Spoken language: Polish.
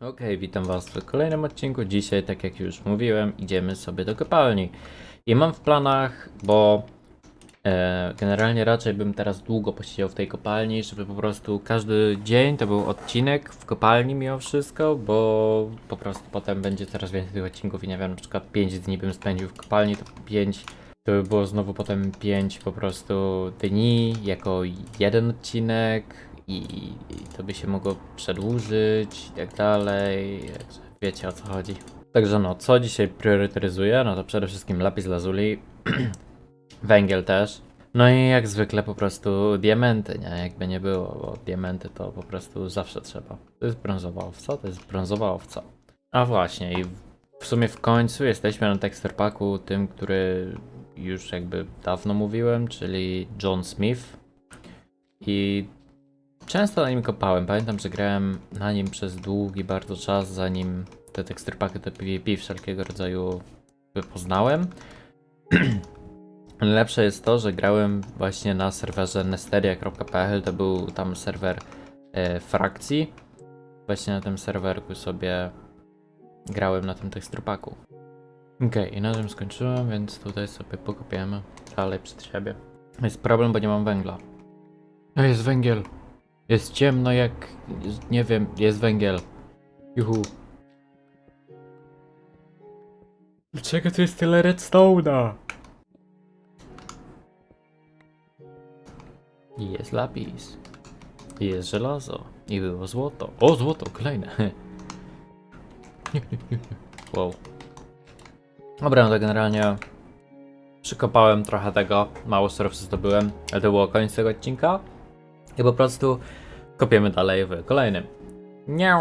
Okej, witam Was w kolejnym odcinku. Dzisiaj, tak jak już mówiłem, idziemy sobie do kopalni. I mam w planach, bo e, generalnie raczej bym teraz długo posiedział w tej kopalni, żeby po prostu każdy dzień to był odcinek w kopalni mimo wszystko, bo po prostu potem będzie coraz więcej tych odcinków i nie wiem, na przykład 5 dni bym spędził w kopalni, to 5 to by było znowu potem 5 po prostu dni jako jeden odcinek i, i to by się mogło przedłużyć i tak dalej. Także Wiecie o co chodzi. Także no, co dzisiaj priorytetyzuję? No to przede wszystkim lapis lazuli, węgiel też. No i jak zwykle po prostu diamenty, nie? Jakby nie było, bo diamenty to po prostu zawsze trzeba. To jest brązowa owca, to jest brązowa owca. A właśnie i w sumie w końcu jesteśmy na texture packu tym, który już jakby dawno mówiłem, czyli John Smith. I często na nim kopałem. Pamiętam, że grałem na nim przez długi bardzo czas, zanim te packy do PvP wszelkiego rodzaju poznałem. Lepsze jest to, że grałem właśnie na serwerze nesteria.pl, to był tam serwer e, frakcji. Właśnie na tym serwerku sobie grałem na tym tekstrupaku. Okej, i na tym skończyłem, więc tutaj sobie pokopiemy dalej przed siebie. Jest problem, bo nie mam węgla. No jest węgiel. Jest ciemno jak... nie wiem, jest węgiel. Juhu. Dlaczego tu jest tyle redstone'a? I Jest lapis. I Jest żelazo. I było złoto. O, złoto, kolejne. wow. Dobra, no to generalnie przykopałem trochę tego, mało surowców zdobyłem, ale to było koniec tego odcinka. I po prostu kopiemy dalej w kolejnym. Nie.